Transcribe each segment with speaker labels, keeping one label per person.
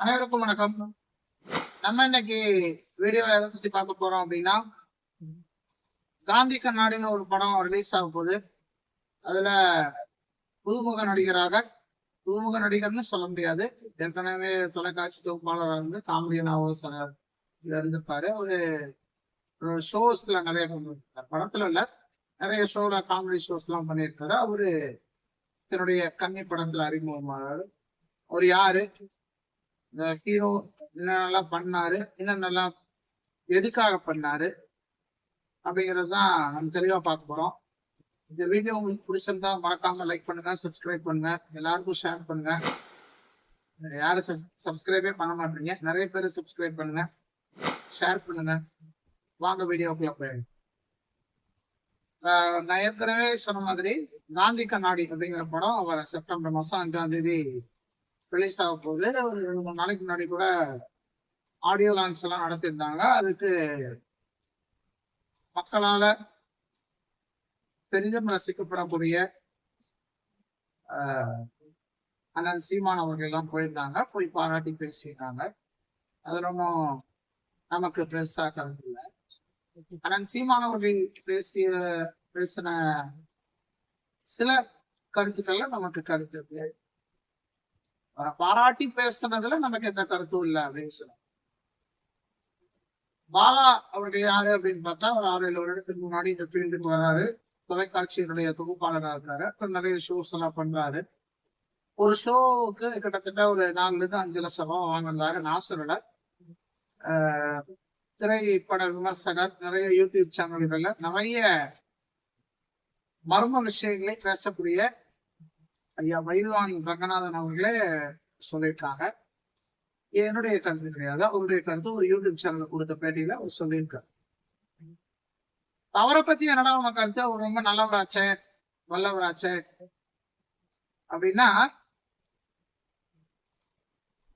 Speaker 1: அனைவருக்கும் வணக்கம். நம்ம இன்னைக்கு வீடியோல எதை பத்தி பார்க்க போறோம் அப்படின்னா காந்தி கண்ணாடின்னு ஒரு படம் ரிலீஸ் ஆக போகுது. அதுல புதுமுக நடிகராக புதுமுக நடிகர்னு சொல்ல முடியாது. ஏற்கனவே தொலைக்காட்சி தொகுப்பாளராக இருந்து காமெடியனாகவும் இருந்திருப்பாரு. ஒரு ஷோஸ்ல நிறைய பண்ணிருக்காரு. படத்துல இல்ல நிறைய ஷோல காமெடி ஷோஸ் எல்லாம் பண்ணியிருக்காரு அவரு தன்னுடைய கன்னி படத்துல அறிமுகமானாரு. அவர் யாரு? ஹீரோ என்ன நல்லா பண்ணாரு என்ன நல்லா எதுக்காக பண்ணாரு அப்படிங்கிறது தான் நம்ம தெளிவா பார்க்க போறோம். இந்த வீடியோ உங்களுக்கு பிடிச்சிருந்தா மறக்காம லைக் பண்ணுங்க சப்ஸ்கிரைப் பண்ணுங்க எல்லாருக்கும் ஷேர் பண்ணுங்க. யாரும் சப்ஸ்கிரைபே பண்ண மாட்டீங்க. நிறைய பேர் சப்ஸ்கிரைப் பண்ணுங்க ஷேர் பண்ணுங்க. வாங்க வீடியோக்குள்ள போயிடுங்க நான் ஏற்கனவே சொன்ன மாதிரி காந்தி கண்ணாடி அப்படிங்கிற படம் வர செப்டம்பர் மாசம் அஞ்சாம் தேதி ரிலீஸ் ஆக போகுது ஒரு ரெண்டு மூணு நாளைக்கு முன்னாடி கூட ஆடியோ லான்ச் எல்லாம் நடத்தியிருந்தாங்க. அதுக்கு மக்களால பெரிதும் ரசிக்கப்படக்கூடிய ஆஹ், அண்ணன் சீமான் அவர்கள் எல்லாம் போயிருந்தாங்க. போய் பாராட்டி பேசியிருந்தாங்க. அது ரொம்ப நமக்கு பெருசா கருத்து இல்லை. அண்ணன் சீமான் அவர்கள் பேசிய பேசின சில கருத்துக்கள்ல நமக்கு கருத்து பாராட்டி பேசுனதுல நமக்கு எந்த கருத்தும் இல்லை அப்படின்னு சொன்னாங்க பாலா அவர்கள் யாரு அப்படின்னு பார்த்தா ஒரு ஆறு ஏழு வருடத்துக்கு முன்னாடி இந்த ஃபீல்டுக்கு வராரு. தொலைக்காட்சியினுடைய தொகுப்பாளராக இருக்காரு. அப்புறம் நிறைய ஷோஸ் எல்லாம் பண்றாரு. ஒரு ஷோவுக்கு கிட்டத்தட்ட ஒரு நாலுல இருந்து அஞ்சு லட்சம் ரூபாய் வாங்கினாரு நான் சொல்லல ஆஹ் திரைப்பட விமர்சகர் நிறைய யூடியூப் சேனல்கள்ல நிறைய மர்ம விஷயங்களை பேசக்கூடிய ஐயா வைல்வான் ரங்கநாதன் அவர்களே சொல்லியிருக்காங்க. என்னுடைய கருத்து கிடையாது. அவருடைய கருத்து ஒரு யூடியூப் சேனல் கொடுத்த பேட்டியில அவர் சொல்லியிருக்காரு. அவரை பத்தி என்னடா உங்க கருத்து? அவர் ரொம்ப நல்லவராச்சே வல்லவராச்சே. அப்படின்னா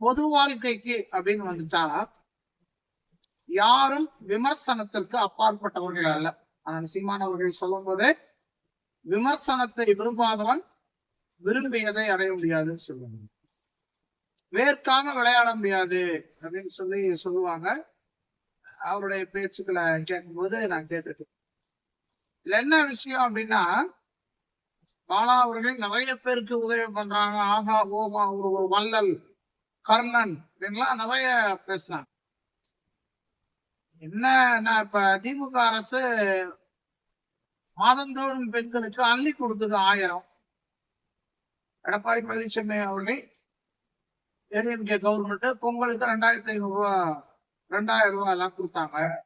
Speaker 1: பொது வாழ்க்கைக்கு அப்படின்னு வந்துட்டா யாரும் விமர்சனத்திற்கு அப்பாற்பட்டவர்கள் அல்ல. ஆனால் சீமானவர்கள் சொல்லும் போது விமர்சனத்தை விரும்பாதவன் விரும்பியதை அடைய முடியாதுன்னு சொல்லுவாங்க. வேர்க்காம விளையாட முடியாது அப்படின்னு சொல்லி சொல்லுவாங்க. அவருடைய பேச்சுக்களை கேட்கும்போது நான் கேட்டுட்டேன். என்ன விஷயம் அப்படின்னா பாலா அவர்கள் நிறைய பேருக்கு உதவி பண்றாங்க. ஆகா ஓமா ஒரு ஒரு வள்ளல் கர்ணன் அப்படின்லாம் நிறைய பேசுறாங்க. என்ன நான் இப்ப திமுக அரசு மாதந்தோறும் பெண்களுக்கு அள்ளி கொடுத்தது ஆயிரம். எடப்பாடி பழனிசாமி அவர்களை ஏடிஎம்கே கவர்மெண்ட் பொங்கலுக்கு ரெண்டாயிரத்தி ஐநூறு ரூபா ரெண்டாயிரம் ரூபாய் எல்லாம் கொடுத்தாங்க.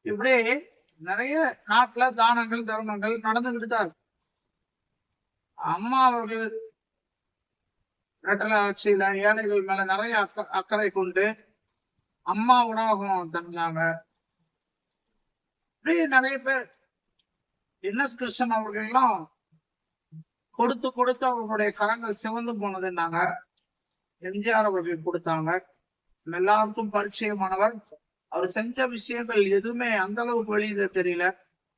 Speaker 1: இப்படி நிறைய நாட்டுல தானங்கள் தர்மங்கள் நடந்துகிட்டு தான் இருக்கு. அம்மா அவர்கள் ரெட்டல ஆட்சியில ஏழைகள் மேல நிறைய அக்க- அக்கறை கொண்டு அம்மா உணவகம் தந்தாங்க. இப்படி நிறைய பேர் என்எஸ் கிருஷ்ணன் அவர்கள் எல்லாம் கொடுத்து கொடுத்து அவர்களுடைய கரங்கள் சிவந்து போனதுன்னாங்க. எம்ஜிஆர் அவர்கள் கொடுத்தாங்க. எல்லாருக்கும் பரிச்சயமானவர். அவர் செஞ்ச விஷயங்கள் எதுவுமே அந்த அளவுக்கு வெளியில தெரியல.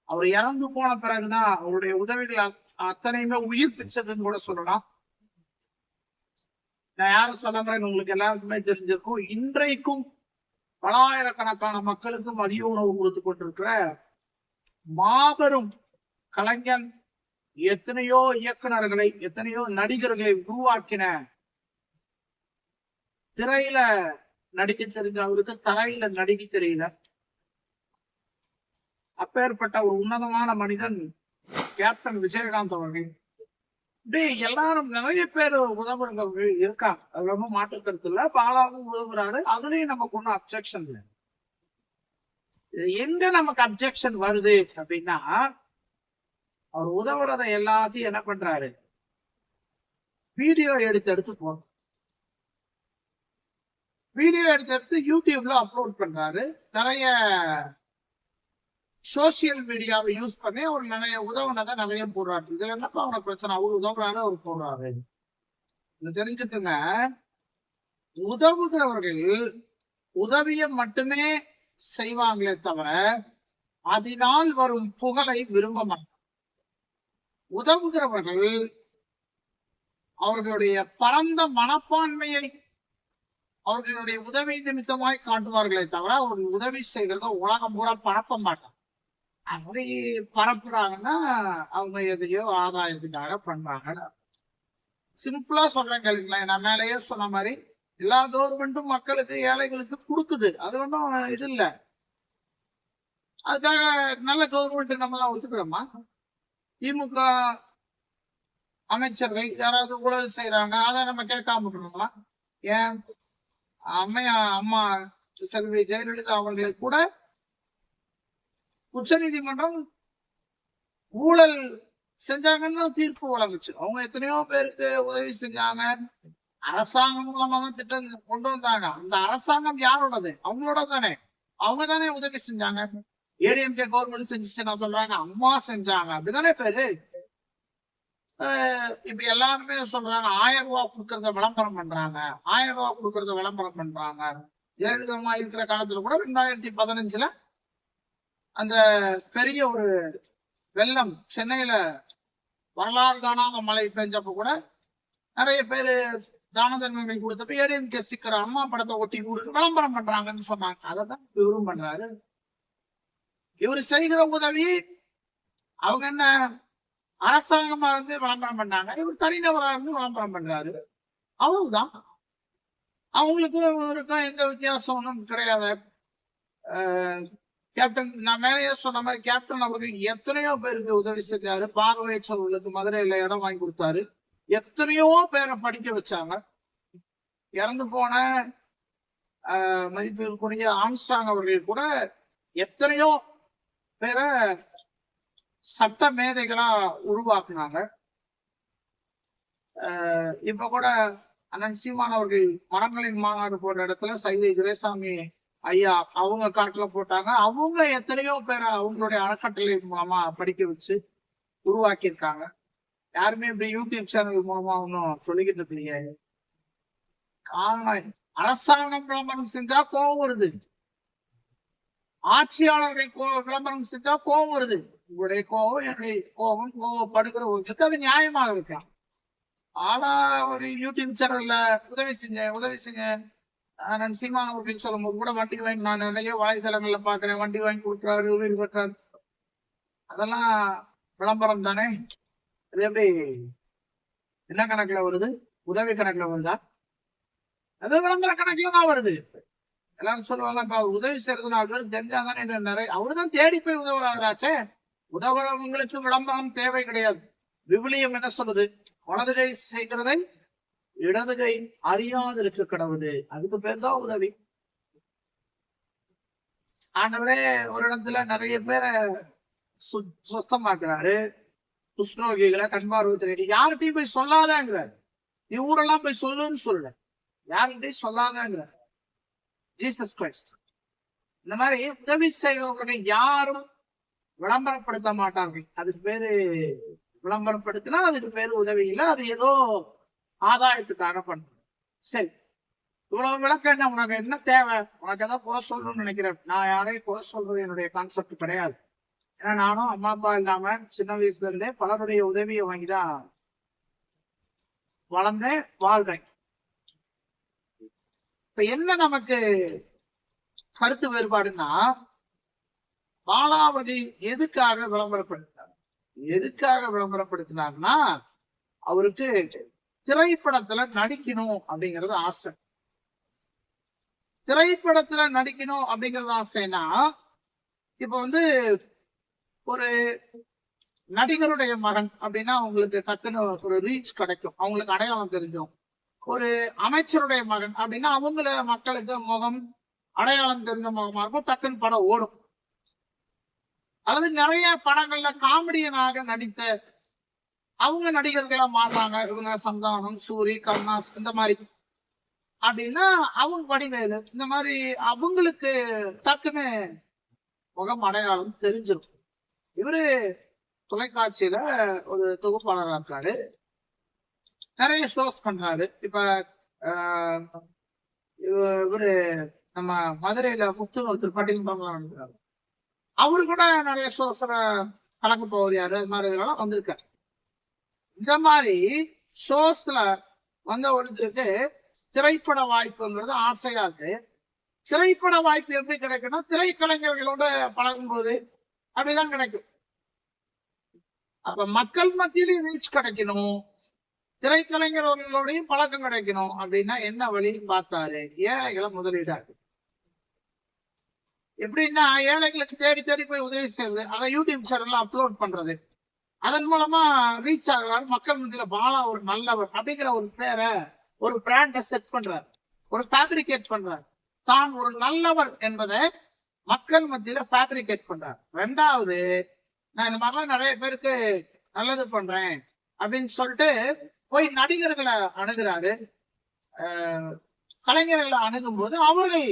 Speaker 1: அவர் இறந்து போன பிறகுதான் அவருடைய உதவிகள் அத்தனையுமே உயிர் பிச்சதுன்னு கூட சொல்லலாம். நான் யார சொல்லுறேன் உங்களுக்கு எல்லாருக்குமே தெரிஞ்சிருக்கும். இன்றைக்கும் பலாயிரக்கணக்கான மக்களுக்கும் மதிய உணவு கொடுத்து கொண்டிருக்கிற மாபெரும் கலைஞன் எத்தனையோ இயக்குனர்களை எத்தனையோ நடிகர்களை உருவாக்கின திரையில நடிக்க தெரிஞ்ச அவருக்கு தரையில நடிக்க தெரியல. அப்பேற்பட்ட ஒரு உன்னதமான மனிதன் கேப்டன் விஜயகாந்த் அவர்கள். இப்படி எல்லாரும் நிறைய பேர் உதவுறவர்கள் இருக்காங்க. அது ரொம்ப மாற்று கருத்து இல்ல. பாலாவும் உதவுறாரு. அதுலயும் நமக்கு ஒண்ணும் அப்செக்ஷன் இல்லை. எங்க நமக்கு அப்செக்ஷன் வருது அப்படின்னா அவர் உதவுறதை எல்லாத்தையும் என்ன பண்றாரு? வீடியோ எடுத்து எடுத்து போடுறாரு வீடியோ எடுத்து எடுத்து யூடியூப்ல அப்லோட் பண்றாரு. நிறைய சோசியல் மீடியாவை யூஸ் பண்ணி அவர் நிறைய உதவுனதை நிறைய போடுறாரு. இதுல என்னப்பா அவனுக்கு பிரச்சனை? அவர் உதவுறாரு அவர் போடுறாரு. தெரிஞ்சுக்கங்க. உதவுகிறவர்கள் உதவிய மட்டுமே செய்வாங்களே தவிர அதனால் வரும் புகழை விரும்ப மாட்டாங்க. உதவுகிறவர்கள் அவர்களுடைய பரந்த மனப்பான்மையை அவர்களுடைய உதவி நிமித்தமாய் காட்டுவார்களே தவிர அவர்கள் உதவி செய்கிறத உலகம் பூரா பரப்ப மாட்டாங்க. அப்படி பரப்புறாங்கன்னா அவங்க எதையோ ஆதாயத்துக்காக பண்றாங்க. சிம்பிளா சொல்றேன் கேளுங்களேன். நான் மேலேயே சொன்ன மாதிரி எல்லா கவர்மெண்ட்டும் மக்களுக்கு ஏழைகளுக்கு கொடுக்குது. அது ஒன்றும் இது இல்ல. அதுக்காக நல்ல கவர்மெண்ட் நம்ம எல்லாம் ஒத்துக்கிறோமா? திமுக அமைச்சர்கள் யாராவது ஊழல் செய்யறாங்க அதை நம்ம கேட்காம இருக்கணுமா ஏன்? அம்மையா அம்மா செல்வி ஜெயலலிதா அவர்களை கூட உச்ச நீதிமன்றம் ஊழல் செஞ்சாங்கன்னு தீர்ப்பு வழங்குச்சு. அவங்க எத்தனையோ பேருக்கு உதவி செஞ்சாங்க. அரசாங்கம் மூலமா தான் திட்டம் கொண்டு வந்தாங்க. அந்த அரசாங்கம் யாரோடது? அவங்களோட தானே அவங்க தானே உதவி செஞ்சாங்க. ஏடிஎம்கே கவர்மெண்ட் செஞ்சுச்சு நான் சொல்றாங்க அம்மா செஞ்சாங்க. அப்படிதானே பேரு? அஹ் இப்ப எல்லாருமே சொல்றாங்க ஆயிரம் ரூபாய் கொடுக்கறத விளம்பரம் பண்றாங்க. ஆயிரம் ரூபாய் கொடுக்கறத விளம்பரம் பண்றாங்க. ஜெயலலிதா இருக்கிற காலத்துல கூட ரெண்டாயிரத்தி பதினஞ்சுல அந்த பெரிய ஒரு வெள்ளம் சென்னையில வரலாறு காணாத மழை பெஞ்சப்ப கூட நிறைய பேரு தான தர்மங்கள் கொடுத்தப்ப ஏடிஎம்கே ஸ்டிக்கர் அம்மா படத்தை ஒட்டி கொடுத்து விளம்பரம் பண்றாங்கன்னு சொன்னாங்க. அதை தான் இவரும் பண்றாரு. இவர் செய்கிற உதவி அவங்க என்ன அரசாங்கமா இருந்து விளம்பரம் பண்ணாங்க இவர் தனிநபராக இருந்து விளம்பரம் பண்றாரு. அவ்வளவுதான். அவங்களுக்கும் இவருக்கும் எந்த வித்தியாசம் ஒன்றும் கிடையாது. கேப்டன் நான் மேலேயே சொன்ன மாதிரி கேப்டன் அவர்கள் எத்தனையோ பேருக்கு உதவி செஞ்சாரு. பார்வையற்றவர்களுக்கு மதுரையில இடம் வாங்கி கொடுத்தாரு. எத்தனையோ பேரை படிக்க வச்சாங்க. இறந்து போன ஆஹ் மதிப்பிற்குரிய ஆம்ஸ்டாங் அவர்கள் கூட எத்தனையோ பேரை சட்ட மேதைகளா உருவாக்குனாங்க. ஆஹ் இப்ப கூட அண்ணன் சீமான் அவர்கள் மரங்களின் மாநாடு போன்ற இடத்துல சைதை துரைசாமி ஐயா அவங்க காட்டுல போட்டாங்க. அவங்க எத்தனையோ பேரை அவங்களுடைய அறக்கட்டளை மூலமா படிக்க வச்சு உருவாக்கி இருக்காங்க யாருமே இப்படி யூடியூப் சேனல் மூலமா ஒன்றும் சொல்லிக்கிட்டு இல்லையே காரணம் அரசாங்கம் விளம்பரம் செஞ்சா கோவம் வருது. ஆட்சியாளர்கள் கோ விளம்பரம் செஞ்சா கோவம் வருது. உங்களுடைய கோவம் என்னுடைய கோபம் கோவப்படுகிறவர்களுக்கு அது நியாயமாக இருக்கலாம். ஆனா ஒரு யூடியூப் சேனல்ல உதவி செஞ்ச உதவி செஞ்ச ஆஹ் நான் சீமான் அப்படின்னு சொல்லும் போது கூட வண்டி வாங்கி நான் நிறைய வலைதளங்கள்ல பாக்குறேன் வண்டி வாங்கி கொடுக்குறாரு உதவி பெற்றாரு. அதெல்லாம் விளம்பரம் தானே? அது எப்படி என்ன கணக்குல வருது? உதவி கணக்குல வருதா? அது விளம்பர கணக்குல தான் வருது. எல்லாரும் சொல்லுவாங்க அவர் உதவி செய்யறது நாலு பேரும் தெரிஞ்சாதானே நிறைய நிறைய அவருதான் தேடி போய் உதவுறாராச்சே உதவுறவங்களுக்கு விளம்பரம் தேவை கிடையாது. விவிலியம் என்ன சொல்லுது? வலது கை செய்கிறதை இடது கை அறியாது இருக்க அதுக்கு பேர் தான் உதவி. ஆண்டவரே ஒரு இடத்துல நிறைய பேரை சு- சுஸ்தமாக்குறாரு குஷ்ணரோகிகளை தெரியும் யாருகிட்டயும் போய் சொல்லாதங்கிறார். நீ ஊரெல்லாம் போய் சொல்லுன்னு சொல்லல. யார்கிட்டையும் சொல்லாதங்கிறார். ஜீசஸ் கிரைஸ்ட் இந்த மாதிரி உதவி செய்கிறவங்களை யாரும் விளம்பரப்படுத்த மாட்டார்கள். அதுக்கு பேரு விளம்பரப்படுத்தினா அதுக்கு பேரு உதவி இல்லை. அது ஏதோ ஆதாயத்துக்காக பண்றோம். சரி. இவ்வளவு விளக்கம் என்ன? உனக்கு என்ன தேவை? உனக்கு ஏதாவது குறை சொல்லணும்னு நினைக்கிறேன். நான் யாரையும் குறை சொல்றது என்னுடைய கான்செப்ட் கிடையாது. ஏன்னா நானும் அம்மா அப்பா இல்லாம சின்ன வயசுல இருந்தே பலருடைய உதவியை வாங்கிதான் வளர்ந்தேன் வாழ்றேன் இப்ப என்ன நமக்கு கருத்து வேறுபாடுன்னா பாலா அவர்கள் எதுக்காக விளம்பரப்படுத்தினார்? எதுக்காக விளம்பரப்படுத்தினார்னா அவருக்கு திரைப்படத்துல நடிக்கணும் அப்படிங்கறது ஆசை. திரைப்படத்துல நடிக்கணும் அப்படிங்கறது ஆசைன்னா இப்ப வந்து ஒரு நடிகருடைய மகன் அப்படின்னா அவங்களுக்கு டக்குன்னு ஒரு ரீச் கிடைக்கும். அவங்களுக்கு அடையாளம் தெரிஞ்சும். ஒரு அமைச்சருடைய மகன் அப்படின்னா அவங்கள மக்களுக்கு முகம் அடையாளம் தெரிஞ்ச முகமா இருக்கும் டக்குன்னு படம் ஓடும். அல்லது நிறைய படங்கள்ல காமெடியனாக நடித்த அவங்க நடிகர்களா மாறுறாங்க. இவங்க சந்தானம் சூரி கருணாஸ் இந்த மாதிரி. அப்படின்னா அவங்க வடிவேலு இந்த மாதிரி அவங்களுக்கு டக்குன்னு முகம் அடையாளம் தெரிஞ்சிடும் இவரு தொலைக்காட்சியில ஒரு தொகுப்பாளராக இருக்காரு. நிறைய ஷோஸ் பண்றாரு. இப்ப ஆஹ், இவ- இவரு நம்ம மதுரையில முத்து ஒருத்தர் பட்டியல் நடக்கிறாரு அவரு கூட நிறைய ஷோஸ்ல கலக்க போவது யாரு? அது மாதிரி இதெல்லாம் வந்திருக்காரு. இந்த மாதிரி ஷோஸ்ல வந்த ஒருத்தருக்கு திரைப்பட வாய்ப்புங்கிறது ஆசையா இருக்கு. திரைப்பட வாய்ப்பு எப்படி கிடைக்கும்னா திரைக்கலைஞர்களோட பழகும்போது அப்படிதான் கிடைக்கும். அப்ப மக்கள் மத்தியிலும் ரீச் கிடைக்கணும். திரைக்கலைஞர்களோடையும் பழக்கம் கிடைக்கணும். அப்படின்னா என்ன வழின்னு பார்த்தாரு ஏழைகளை முதலீடாரு எப்படின்னா ஏழைகளுக்கு தேடி தேடி போய் உதவி செய்யறது அதை யூடியூப் சேனல்ல அப்லோட் பண்றது. அதன் மூலமா ரீச் ஆகிறாரு. மக்கள் மத்தியில பாலா ஒரு நல்லவர் அப்படிங்கிற ஒரு பேரை ஒரு பிராண்ட செட் பண்றாரு. ஒரு ஃபேப்ரிகேட் பண்றாரு. தான் ஒரு நல்லவர் என்பதை மக்கள் மத்தியில ஃபேப்ரிகேட் பண்றார். ரெண்டாவது நான் இந்த மாதிரிலாம் நிறைய பேருக்கு நல்லது பண்றேன் அப்படின்னு சொல்லிட்டு போய் நடிகர்களை அணுகிறாரு. கலைஞர்களை அணுகும் போது அவர்கள்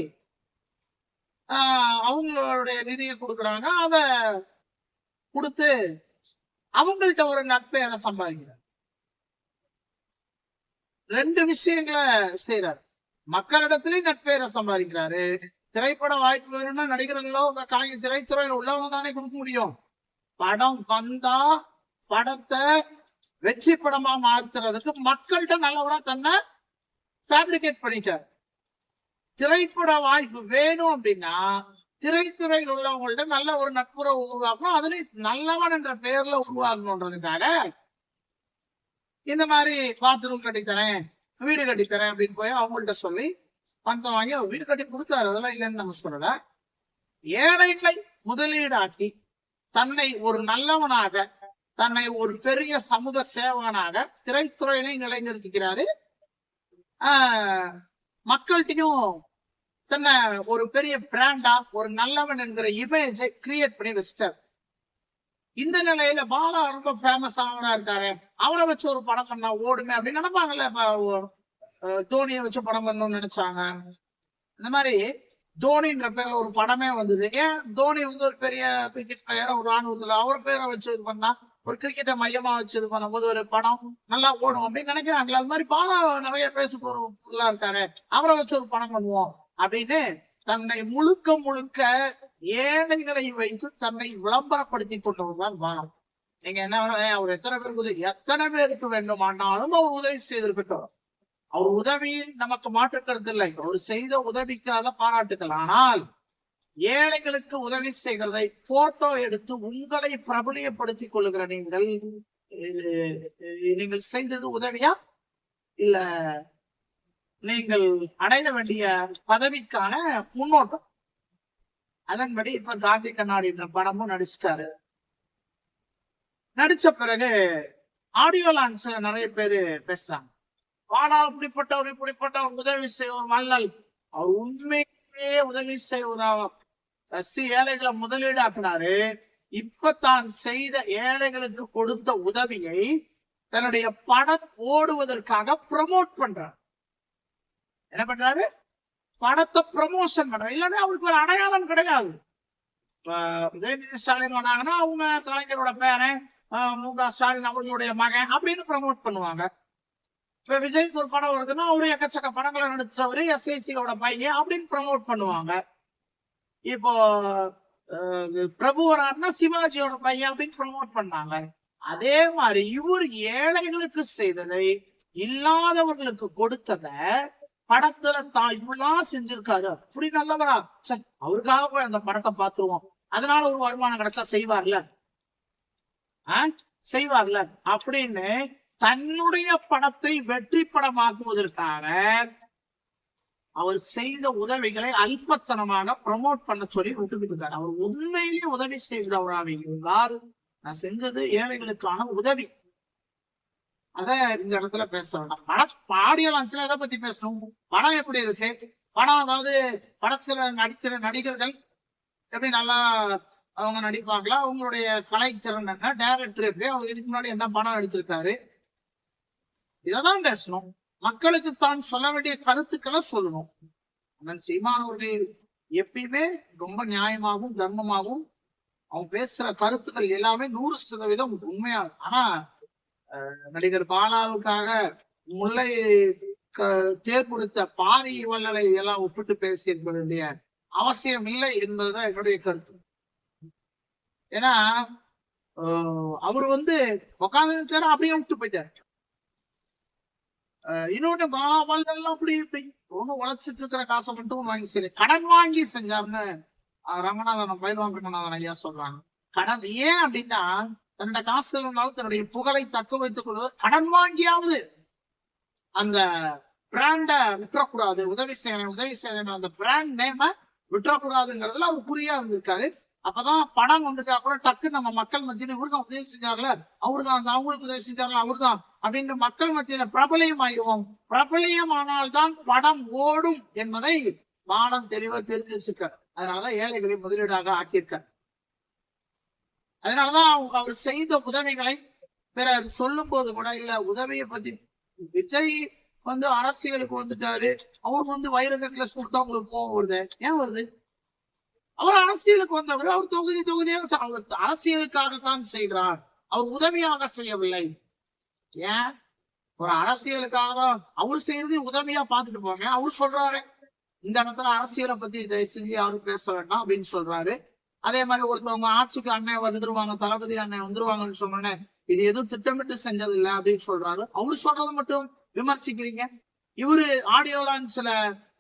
Speaker 1: அவங்களுடைய நிதியை கொடுக்குறாங்க. அத கொடுத்து அவங்கள்ட்ட ஒரு நட்பெயரை சம்பாதிக்கிறார். ரெண்டு விஷயங்களை செய்யறாரு மக்களிடத்திலயும் நட்பெயரை சம்பாதிக்கிறாரு. திரைப்பட வாய்ப்பு வேணும்னா நடிகர்களோ கலைஞர் திரைத்துறையில் உள்ளவங்க தானே கொடுக்க முடியும். படம் வந்தா படத்தை வெற்றி படமா மாத்துறதுக்கு மக்கள்கிட்ட நல்லவரா தன்னை ஃபேப்ரிகேட் பண்ணிட்டார். திரைப்பட வாய்ப்பு வேணும் அப்படின்னா திரைத்துறையில் உள்ளவங்கள்ட்ட நல்ல ஒரு நட்புறவு உருவாக்கணும். அதுலயும் நல்லவன் என்ற பெயர்ல உருவாக்கணுன்றதுக்காக இந்த மாதிரி பாத்ரூம் கட்டித்தரேன் வீடு கட்டித்தரேன் அப்படின்னு போய் அவங்கள்ட்ட சொல்லி பணத்தை வாங்கி அவர் வீடு கட்டி கொடுத்தாரு. அதெல்லாம் இல்லைன்னு நம்ம சொல்லல. ஏழைகளை முதலீடாக்கி தன்னை ஒரு நல்லவனாக தன்னை ஒரு பெரிய சமூக சேவகனாக திரைத்துறையினை நிலைநிறுத்திக்கிறாரு ஆஹ் தன்னை ஒரு பெரிய பிராண்டா ஒரு நல்லவன் என்கிற இமேஜை கிரியேட் பண்ணி வச்சிட்டார். இந்த நிலையில பாலா ரொம்ப ஃபேமஸ் ஆனவரா இருக்காரு. அவரை வச்சு ஒரு படம் பண்ணா ஓடுமே அப்படின்னு நினைப்பாங்கல்ல இப்ப தோனியை வச்சு படம் பண்ணணும்னு நினைச்சாங்க. இந்த மாதிரி தோனின்ற பேர்ல ஒரு படமே வந்தது. ஏன் தோனி வந்து ஒரு பெரிய கிரிக்கெட் பிளேயர் ஒரு ராணுவத்துல அவர் பேரை வச்சு இது பண்ணா? ஒரு கிரிக்கெட்டை மையமா வச்சு இது பண்ணும்போது ஒரு படம் நல்லா ஓடும் அப்படின்னு நினைக்கிறாங்களே. அது மாதிரி பாலா நிறைய பேச பொருளா இருக்காரு. அவரை வச்சு ஒரு படம் பண்ணுவோம் அப்படின்னு தன்னை முழுக்க முழுக்க ஏழைகளை வைத்து தன்னை விளம்பரப்படுத்தி கொண்டவர்தான் பாலம் நீங்க என்ன அவர் எத்தனை பேருக்கு உதவி எத்தனை பேருக்கு வேண்டுமானாலும் அவர் உதவி செய்திருக்கட்டும் அவர் உதவி நமக்கு மாற்றுக்கிறது இல்லை. அவர் செய்த உதவிக்காக பாராட்டுக்கள். ஆனால் ஏழைகளுக்கு உதவி செய்கிறதை போட்டோ எடுத்து உங்களை பிரபலியப்படுத்திக் கொள்ளுகிற நீங்கள் நீங்கள் செய்தது உதவியா? இல்ல நீங்கள் அடைய வேண்டிய பதவிக்கான முன்னோட்டம்? அதன்படி இப்ப காந்தி கண்ணாடி என்ற படமும் நடிச்சிட்டாரு. நடிச்ச பிறகு ஆடியோ லான்ஸ் நிறைய பேரு பேசுறாங்க. வாடா இப்படிப்பட்டவர் இப்படிப்பட்டவர் உதவி செய்வோம் வள்ளல். அவர் உண்மை உதவி செய்வராக ஃபர்ஸ்ட் ஏழைகளை முதலீடு ஆக்குனாரு இப்ப தான் செய்த ஏழைகளுக்கு கொடுத்த உதவியை தன்னுடைய பணம் ஓடுவதற்காக ப்ரமோட் பண்றார். என்ன பண்றாரு? பணத்தை ப்ரமோஷன் பண்றாரு. இல்லைன்னா அவருக்கு ஒரு அடையாளம் கிடையாது. இப்ப உதயநிதி ஸ்டாலின் வந்தாங்கன்னா அவங்க கலைஞரோட பேரன் மு க ஸ்டாலின் அவர்களுடைய மகன் அப்படின்னு ப்ரமோட் பண்ணுவாங்க. இப்ப விஜய்க்கு ஒரு படம் வருதுன்னா அவரு எக்கச்சக்க படங்களை நடிச்சவரு எஸ்ஐசியோட பையன் அப்படின்னு ப்ரமோட் பண்ணுவாங்க. இப்போ பிரபு வராருன்னா சிவாஜியோட பையன் அப்படின்னு ப்ரமோட் பண்ணாங்க. அதே மாதிரி இவர் ஏழைகளுக்கு செய்ததை இல்லாதவர்களுக்கு கொடுத்தத படத்துல தான் இவ்வளவு செஞ்சிருக்காரு. அப்படி நல்லவரா? ச்சே, அவருக்காக போய் அந்த படத்தை பார்த்துருவோம். அதனால ஒரு வருமானம் கிடைச்சா செய்வார்ல? செய்வார்ல? அப்படின்னு தன்னுடைய படத்தை வெற்றி படமாக்குவதற்காக அவர் செய்த உதவிகளை அல்பத்தனமாக ப்ரமோட் பண்ண சொல்லி விட்டுக்கிட்டு இருக்காரு அவர் உண்மையிலேயே உதவி செய்கிறவராக இருந்தால் நான் செஞ்சது ஏழைகளுக்கான உதவி. அத இந்த இடத்துல பேச வேண்டாம். படம் பாடிய லான்ச்ல எதை பத்தி பேசணும்? படம் எப்படி இருக்கு? படம் அதாவது படத்துல நடிக்கிற நடிகர்கள் எப்படி நல்லா அவங்க நடிப்பாங்களா? அவங்களுடைய கலைத்திறன் என்ன? டேரக்டர் இருக்கு அவங்க இதுக்கு முன்னாடி என்ன படம் நடிச்சிருக்காரு? இதைதான் பேசணும். மக்களுக்கு தான் சொல்ல வேண்டிய கருத்துக்களை சொல்லணும். அண்ணன் சீமான் அவர்கள் எப்பயுமே ரொம்ப நியாயமாகவும் தர்மமாகவும் அவங்க பேசுற கருத்துக்கள் எல்லாமே நூறு சதவீதம் உண்மையா ஆனா அஹ், நடிகர் பாலாவுக்காக முல்லை க- தேர் கொடுத்த பாரி வல்லலை எல்லாம் ஒப்பிட்டு பேசியிருக்க வேண்டிய அவசியம் இல்லை என்பதுதான் என்னுடைய கருத்து. ஏன்னா ஆஹ் அவர் வந்து உட்காந்து தேர அப்படியே விட்டு போயிட்டார். அஹ் இன்னொன்னு வாழ்க்கெல்லாம் அப்படி இப்படி. ஒண்ணு உழைச்சிட்டு இருக்கிற காசை மட்டும் வாங்கி சரி கடன் வாங்கி செஞ்சாருன்னு ரங்கநாதன் பயில்வான் ரங்கநாதன் ஐயா சொல்றாங்க. கடன் ஏன் அப்படின்னா தன்னோட காசு இருந்தாலும் தன்னுடைய புகழை தக்க வைத்துக் கொள்வது கடன் வாங்கியாவது அந்த பிராண்ட விட்டுறக்கூடாது உதவி செய்யணும் உதவி செய்யணும் அந்த பிராண்ட் நேம விட்டுறக்கூடாதுங்கிறதுல அவர் குறியா இருந்திருக்காரு. அப்பதான் பணம் வந்துட்டா கூட டக்கு நம்ம மக்கள் மத்தியில இவருதான் உதவி செஞ்சார்ல அவருதான் அந்த அவங்களுக்கு உதவி செஞ்சார்ல அவருதான் அப்படின்ற மக்கள் மத்தியில பிரபலியம் ஆயிடுவோம் பிரபலியமானால்தான் படம் ஓடும் என்பதை மானம் தெளிவா தெரிஞ்சு வச்சிருக்காரு அதனாலதான் ஏழைகளை முதலீடாக ஆக்கியிருக்கார். அதனாலதான் அவங்க அவர் செய்த உதவிகளை பிறர் சொல்லும் போது கூட இல்ல உதவியை பத்தி விஜய் வந்து அரசியலுக்கு வந்துட்டாரு. அவர் வந்து வைர நெக்லஸ் கொடுத்தா உங்களுக்கு கோவம் வருது? ஏன் வருது? அவர் அரசியலுக்கு வந்தவர். அவர் தொகுதி தொகுதியாக அவர் அரசியலுக்காகத்தான் செய்கிறார். அவர் உதவியாக செய்யவில்லை. ஏன்? ஒரு அரசியலுக்காக தான் அவர் செய்யறது உதவியா பார்த்துட்டு போங்க. அவர் சொல்றாரு இந்த இடத்துல அரசியலை பத்தி தயவு செஞ்சு யாரும் பேச வேண்டாம் அப்படின்னு சொல்றாரு. அதே மாதிரி ஒருத்தவங்க ஆட்சிக்கு அண்ணன் வந்துருவாங்க தளபதி அண்ணன் வந்துருவாங்கன்னு சொன்னோன்னே இது எதுவும் திட்டமிட்டு செஞ்சது இல்லை அப்படின்னு சொல்றாரு. அவரு சொல்றதை மட்டும் விமர்சிக்கிறீங்க. இவரு ஆடியோ லான்ச்ல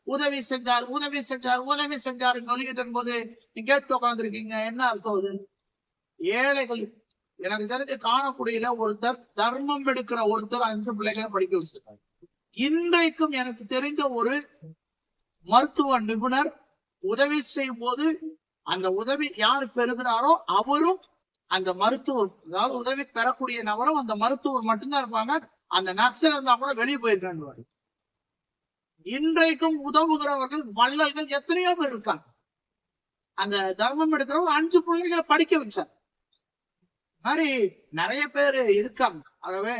Speaker 1: உதவி செஞ்சார் உதவி செஞ்சார் உதவி செஞ்சார் சொல்லிக்கிட்டு இருக்கும்போது நீங்க கேட்டு உட்காந்துருக்கீங்க என்ன அர்த்தம் அது? ஏழைகள் எனக்கு தெரிஞ்சு காணக்கூடியல ஒருத்தர் தர்மம் எடுக்கிற ஒருத்தர் அஞ்சு பிள்ளைகளை படிக்க வச்சிருக்காரு. இன்றைக்கும் எனக்கு தெரிந்த ஒரு மருத்துவ நிபுணர் உதவி செய்யும் போது அந்த உதவி யார் பெறுகிறாரோ அவரும் அந்த மருத்துவர் அதாவது உதவி பெறக்கூடிய நபரும் அந்த மருத்துவர் மட்டும்தான் இருப்பாங்க. அந்த நர்ஸ் இருந்தா கூட வெளியே போயிருக்காங்க இன்றைக்கும் உதவுகிறவர்கள் வள்ளல்கள் எத்தனையோ பேர் இருக்காங்க. அந்த தர்மம் எடுக்கிறவங்க அஞ்சு பிள்ளைகளை படிக்க வச்சார் மாதிரி நிறைய பேர் இருக்காங்க. ஆகவே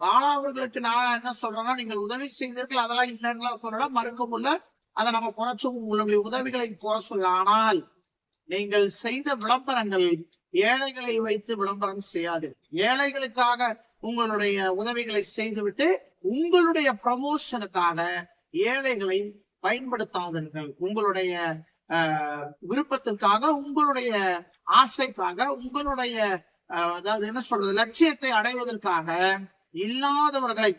Speaker 1: பாலா அவர்களுக்கு நான் என்ன சொல்றேன்னா நீங்கள் உதவி செய்தீர்கள் அதெல்லாம் இல்லைன்னு சொல்லல மறுக்க முடியல. அதை நம்ம குறைச்சும் உங்களுடைய உதவிகளை குறை சொல்ல ஆனால் நீங்கள் செய்த விளம்பரங்கள் ஏழைகளை வைத்து விளம்பரம் செய்யாது. ஏழைகளுக்காக உங்களுடைய உதவிகளை செய்துவிட்டு உங்களுடைய ப்ரமோஷனுக்காக ஏழைகளை பயன்படுத்தாதீர்கள். உங்களுடைய ஆஹ், விருப்பத்திற்காக உங்களுடைய ஆசைக்காக உங்களுடைய அதாவது என்ன சொல்றது லட்சியத்தை அடைவதற்காக இல்லாதவர்களை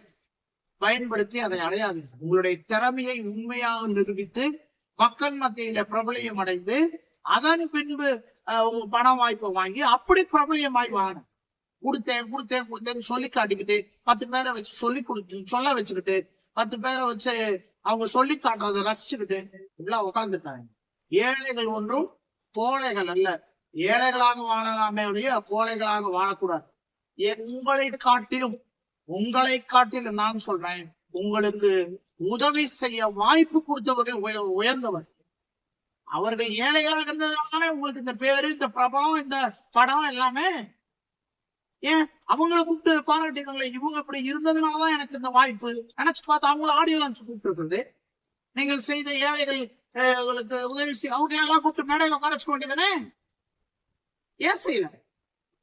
Speaker 1: பயன்படுத்தி அதை அடையாதீர்கள். உங்களுடைய திறமையை உண்மையாக நிரூபித்து மக்கள் மத்தியில பிரபலியம் அடைந்து அதன் பின்பு ஆஹ், உங்க பண வாய்ப்பை வாங்கி அப்படி பிரபலியமாய் வாங்க. கொடுத்தேன் கொடுத்தேன் கொடுத்தேன்னு சொல்லி காட்டிக்கிட்டு பத்து பேரை வச்சு சொல்லி கொடுத்து சொல்ல வச்சுக்கிட்டு பத்து பேரை வச்சு அவங்க சொல்லி காட்டுறதை ரசிச்சுக்கிட்டு இப்படிலாம் உட்காந்துட்டாங்க ஏழைகள் ஒன்றும் கோழைகள் அல்ல. ஏழைகளாக வாழலாமே உடைய கோழைகளாக வாழக்கூடாது. உங்களை காட்டிலும் உங்களை காட்டிலும் நான் சொல்றேன் உங்களுக்கு உதவி செய்ய வாய்ப்பு கொடுத்தவர்கள் உய- உயர்ந்தவர். அவர்கள் ஏழைகளாக இருந்ததுனால உங்களுக்கு இந்த பேரு இந்த பிரபலம் இந்த படம் எல்லாமே ஏன்? அவங்கள கூப்பிட்டு பாராட்டினாங்களே இவங்க இப்படி இருந்ததுனாலதான் எனக்கு இந்த வாய்ப்பு. நினைச்சு பார்த்து அவங்கள ஆடியோ லான்ச் கூப்பிட்டு இருக்குது. நீங்கள் செய்த ஏழைகள் உங்களுக்கு உதவி செய்ய அவங்க எல்லாம் கூப்பிட்டு மேடையில உட்கார வச்சுக்க வேண்டியதானே ஏன் செய்யல?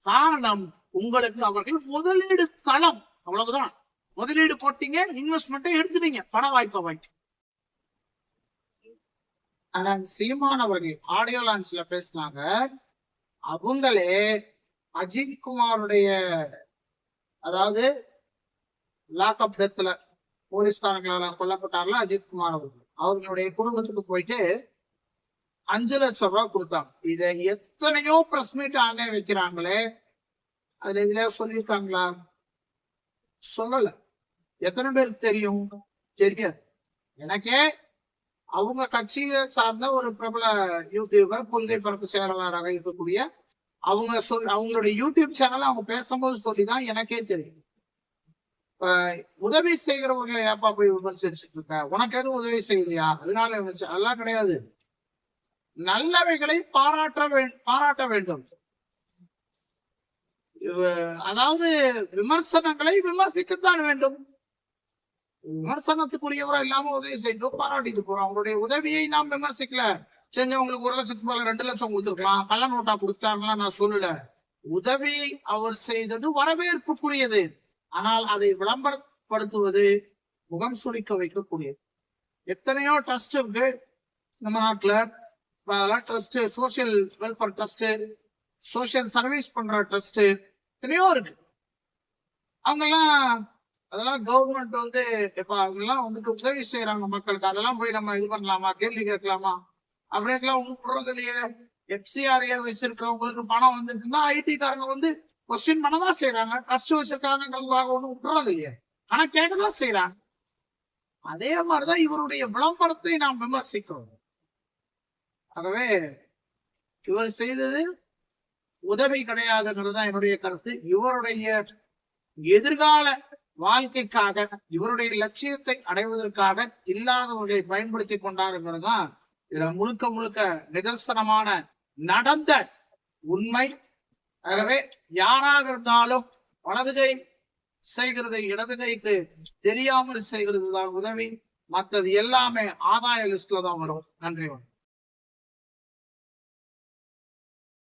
Speaker 1: காரணம் உங்களுக்கு அவர்கள் முதலீடு களம். அவ்வளவுதான். முதலீடு போட்டீங்க இன்வெஸ்ட்மெண்ட்டை எடுத்துட்டீங்க. பண வாய்ப்பை வாங்கி. ஆனா சீமானவர்கள் ஆடியோ லான்ச்ல பேசினாங்க. அவங்களே அஜித் குமாருடைய அதாவது லாக்அப் டெத்ல போலீஸ்காரங்களால கொல்லப்பட்டார்ல அஜித் குமார் அவர்கள். அவர்களுடைய குடும்பத்துக்கு போயிட்டு அஞ்சு லட்சம் ரூபாய் கொடுத்தாங்க. இதை எத்தனையோ பிரஸ் மீட் ஆனே வைக்கிறாங்களே. அதுல இதுல சொல்லியிருக்காங்களா? சொல்லல. எத்தனை பேருக்கு தெரியும்? தெரியாது. எனக்கே அவங்க கட்சியை சார்ந்த ஒரு பிரபல யூடியூபர் கொள்கை பரப்பு செயலாளராக இருக்கக்கூடிய அவங்க சொல் அவங்களுடைய யூடியூப் சேனல் அவங்க பேசும்போது சொல்லிதான் எனக்கே தெரியும். இப்ப உதவி செய்கிறவர்களை ஏப்பா போய் விமர்சிச்சுட்டு இருக்க? உனக்கு எதுவும் உதவி செய்யலையா? அதனால விமர்சி அதெல்லாம் கிடையாது. நல்லவைகளை பாராட்ட வே- பாராட்ட வேண்டும். அதாவது விமர்சனங்களை விமர்சிக்கத்தான் வேண்டும். விமர்சனத்துக்குரியவரா இல்லாம உதவி செய்யணும் பாராட்டிட்டு போறோம். அவங்களுடைய உதவியை நாம் விமர்சிக்கல. செஞ்சவங்களுக்கு ஒரு லட்சத்துக்கு மேல ரெண்டு லட்சம் கொடுத்துருக்கலாம் கள்ள நோட்டா கொடுத்தாங்களா நான் சொல்லல. உதவி அவர் செய்தது வரவேற்புக்குரியது. ஆனால் அதை விளம்பரப்படுத்துவது முகம் சுளிக்க வைக்கக்கூடியது. எத்தனையோ ட்ரஸ்ட் இருக்கு நம்ம நாட்டுல. அதெல்லாம் trust social welfare trust social service பண்ற ட்ரஸ்ட் எத்தனையோ இருக்கு. அவங்கெல்லாம் அதெல்லாம் கவர்மெண்ட் வந்து இப்ப அவங்கெல்லாம் வந்துட்டு உதவி செய்யறாங்க மக்களுக்கு. அதெல்லாம் போய் நம்ம இது பண்ணலாமா? கேள்வி கேட்கலாமா? அப்படின்லாம் ஒன்றும் விடுறது இல்லையே. எஃப்சிஆர்ஏ வச்சிருக்கிறவங்களுக்கு பணம் வந்துருக்குன்னா ஐடி காரங்க வந்து கொஸ்டின் பண்ணதான் செய்யறாங்க கஷ்டம் வச்சிருக்காங்கிறதுக்காக ஒன்றும் விட்டுறது இல்லையே. ஆனா கேட்கதான் செய்யறாங்க அதே மாதிரிதான் இவருடைய விளம்பரத்தை நாம் விமர்சிக்கிறோம். ஆகவே இவர் செய்தது உதவி கிடையாதுங்கிறது தான் என்னுடைய கருத்து. இவருடைய எதிர்கால வாழ்க்கைக்காக இவருடைய லட்சியத்தை அடைவதற்காக இல்லாதவர்களை பயன்படுத்தி கொண்டாருங்கிறது தான் இதுல முழுக்க முழுக்க நிதர்சனமான நடந்த உண்மை. ஆகவே யாராக இருந்தாலும் வலதுகை செய்கிறது இடது கைக்கு தெரியாமல் செய்கிறது தான் உதவி. மற்றது எல்லாமே ஆதாய லிஸ்ட்ல தான் வரும். நன்றி வணக்கம்.